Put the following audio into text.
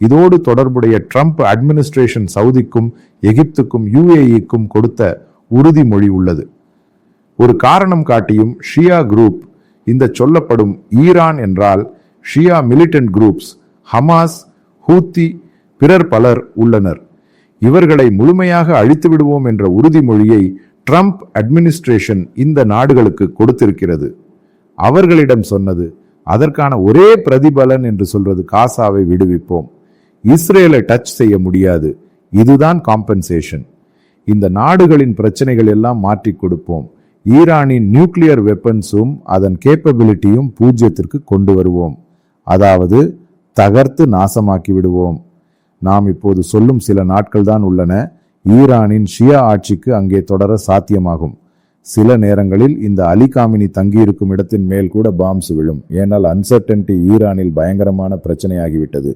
இதோடு தொடர்புடைய Trump administration சவுதிக்கும் எகிப்துக்கும் யுஏஇக்கும் கொடுத்த உறுதிமொழி உள்ளது. ஒரு காரணம் காட்டியும் ஷியா குரூப் இந்த சொல்லப்படும் ஈரான் என்றால் ஷியா மிலிட்டன்ட் குரூப்ஸ் ஹமாஸ் ஹூத்தி பிறர் பலர் உள்ளனர். இவர்களை முழுமையாக அழித்து விடுவோம் என்ற உறுதிமொழியை ட்ரம்ப் அட்மினிஸ்ட்ரேஷன் இந்த நாடுகளுக்கு கொடுத்திருக்கிறது. அவர்களிடம் சொன்னது அதற்கான ஒரே பிரதிபலன் என்று சொல்வது காசாவை விடுவிப்போம். இஸ்ரேலை டச் செய்ய முடியாது. இதுதான் காம்பன்சேஷன் இந்த நாடுகளின் பிரச்சனைகள் எல்லாம் மாற்றி கொடுப்போம். ஈரானின் நியூக்ளியர் வெப்பன்ஸும் அதன் கேப்பபிலிட்டியும் பூஜ்யத்திற்கு கொண்டு வருவோம். அதாவது தகர்த்து நாசமாக்கி விடுவோம். நாம் இப்போது சொல்லும் சில நாட்கள் தான் உள்ளன. ஈரானின் ஷியா ஆட்சிக்கு அங்கே தொடர சாத்தியமாகும். சில நேரங்களில் இந்த அலிகாமினி தங்கியிருக்கும் இடத்தின் மேல் கூட பாம்ஸ் விழும். ஏனால் அன்சர்டன்டி ஈரானில் பயங்கரமான பிரச்சனையாகிவிட்டது.